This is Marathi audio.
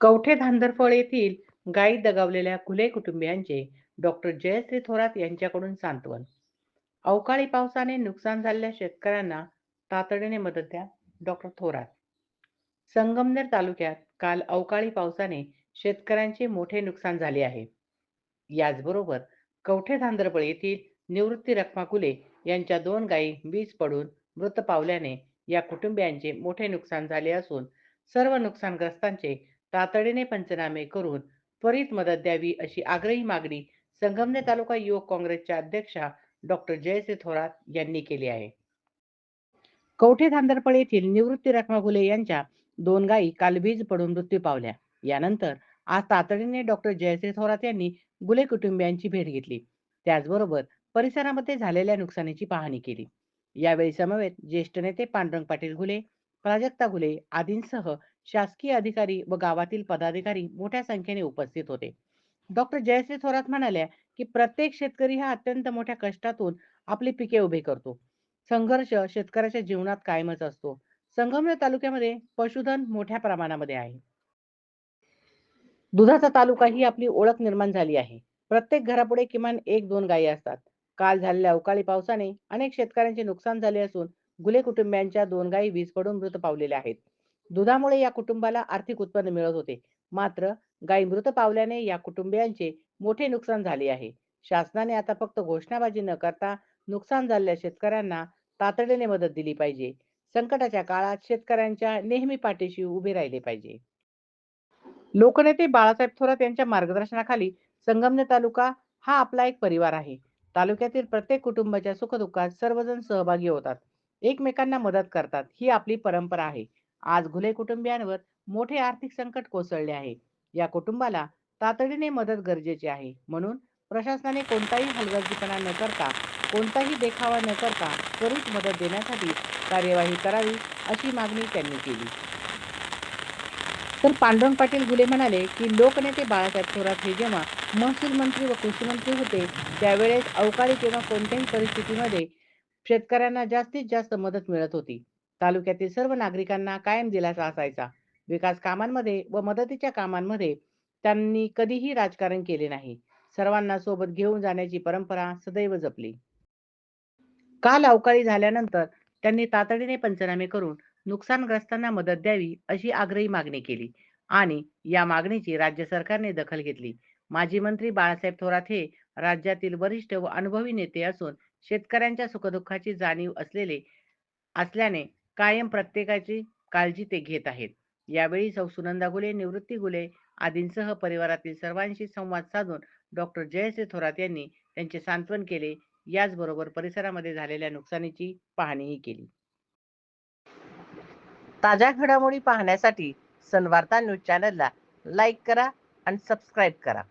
कवठे धांदरफळ येथील गायी दगावलेल्या खुले कुटुंबियांचे डॉक्टर जयश्री थोरात यांच्याकडून सांत्वन. अवकाळी पावसाने नुकसान झालेल्या शेतकऱ्यांना तातडीने मदत द्या डॉक्टर थोरात. संगमनेर तालुक्यात काल अवकाळी पावसाने शेतकऱ्यांचे मोठे नुकसान झाले आहे. याचबरोबर कवठे धांदरपळ येथील निवृत्ती रखमा कुले यांच्या दोन गायी वीज पडून मृत पावल्याने या कुटुंबियांचे मोठे नुकसान झाले असून सर्व नुकसानग्रस्तांचे तातडीने पंचनामे करून त्वरित मदत द्यावी अशी आग्रही मागणी संगमनेर तालुका युवक काँग्रेसच्या अध्यक्षा डॉक्टर जयश्री थोरात यांनी केली आहे. कवठे धांदरपळ येथील निवृत्ती रखमा घुले यांच्या दोन गायी काल वीज पडून मृत्यू पावल्या. यानंतर आज तातडीने डॉक्टर जयश्री थोरात यांनी गुले कुटुंबियांची भेट घेतली. त्याचबरोबर परिसरामध्ये झालेल्या नुकसानीची पाहणी केली. यावेळी समवेत ज्येष्ठ नेते पांडुरंग पाटील घुले प्राजक्ता घुले आदींसह शासकीय अधिकारी व गावातील पदाधिकारी मोठ्या संख्येने उपस्थित होते. डॉक्टर जयश्री थोरात म्हणाल्या की प्रत्येक शेतकरी हा अत्यंत मोठ्या कष्टातून आपली पिके उभी करतो. संघर्ष शेतकऱ्याच्या जीवनात कायमच असतो. संगमनेर तालुक्यामध्ये पशुधन मोठ्या प्रमाणामध्ये आहे. दुधाचा तालुका ही आपली ओळख निर्माण झाली आहे. प्रत्येक घरापुढे किमान एक दोन गायी असतात. काल झालेल्या अवकाळी पावसाने अनेक शेतकऱ्यांचे नुकसान झाले असून गुले कुटुंबियांच्या दोन गायी वीज पडून मृत पावलेल्या आहेत. दुधामुळे या कुटुंबाला आर्थिक उत्पन्न मिळत होते. मात्र गाई मृत पावल्याने या कुटुंबियांचे मोठे नुकसान झाले आहे. शासनाने आता फक्त घोषणाबाजी न करता नुकसान झालेल्या शेतकऱ्यांना तातडीने मदत दिली पाहिजे. संकटाच्या काळात शेतकऱ्यांच्या नेहमी पाठीशी उभे राहिले पाहिजे. लोकनेते बाळासाहेब थोरात यांच्या मार्गदर्शनाखाली संगमने तालुका हा आपला एक परिवार आहे. तालुक्यातील प्रत्येक कुटुंबाच्या सुखदुःखात सर्वजण सहभागी होतात. एकमेकांना मदत करतात. ही आपली परंपरा आहे. आज घुले कुटुंबियांवर मोठे आर्थिक संकट कोसळले आहे. या कुटुंबाला तातडीने मदत गरजेची आहे. म्हणून प्रशासनाने कोणताही हलगर्जीपणा न करता कोणताही देखावा न करता त्वरित मदत देण्यासाठी कार्यवाही करावी अशी मागणी त्यांनी केली. तर पांडुरंग पाटील गुले म्हणाले की लोकनेते बाळासाहेब थोरात हे जेव्हा महसूल मंत्री व कृषी मंत्री होते त्यावेळेस अवकाळी किंवा कोणत्याही परिस्थितीमध्ये शेतकऱ्यांना जास्तीत जास्त मदत मिळत होती. तालुक्यातील सर्व नागरिकांना कायम दिलासा असायचा. विकास कामांमध्ये व मदतीच्या कामांमध्ये त्यांनी कधीही राजकारण केले नाही. सर्वांना सोबत घेऊन जाण्याची परंपरा सदैव जपली. काल अवकाळी झाल्यानंतर त्यांनी तातडीने पंचनामे करून नुकसानग्रस्तांना मदत द्यावी अशी आग्रही मागणी केली आणि या मागणीची राज्य सरकारने दखल घेतली. माजी मंत्री बाळासाहेब थोरात हे राज्यातील वरिष्ठ व अनुभवी नेते असून शेतकऱ्यांच्या सुखदुःखाची जाणीव असलेले असल्याने कायम प्रत्येकाची काळजी ते घेत आहेत. यावेळी सौ सुनंदा गुले निवृत्ती गुले आदींसह परिवारातील सर्वांशी संवाद साधून डॉक्टर जयश्री थोरात यांनी त्यांचे सांत्वन केले. याचबरोबर परिसरामध्ये झालेल्या नुकसानीची पाहणीही केली. ताज्या घडामोडी पाहण्यासाठी सनवार्ता न्यूज चॅनलला लाईक करा आणि सबस्क्राईब करा.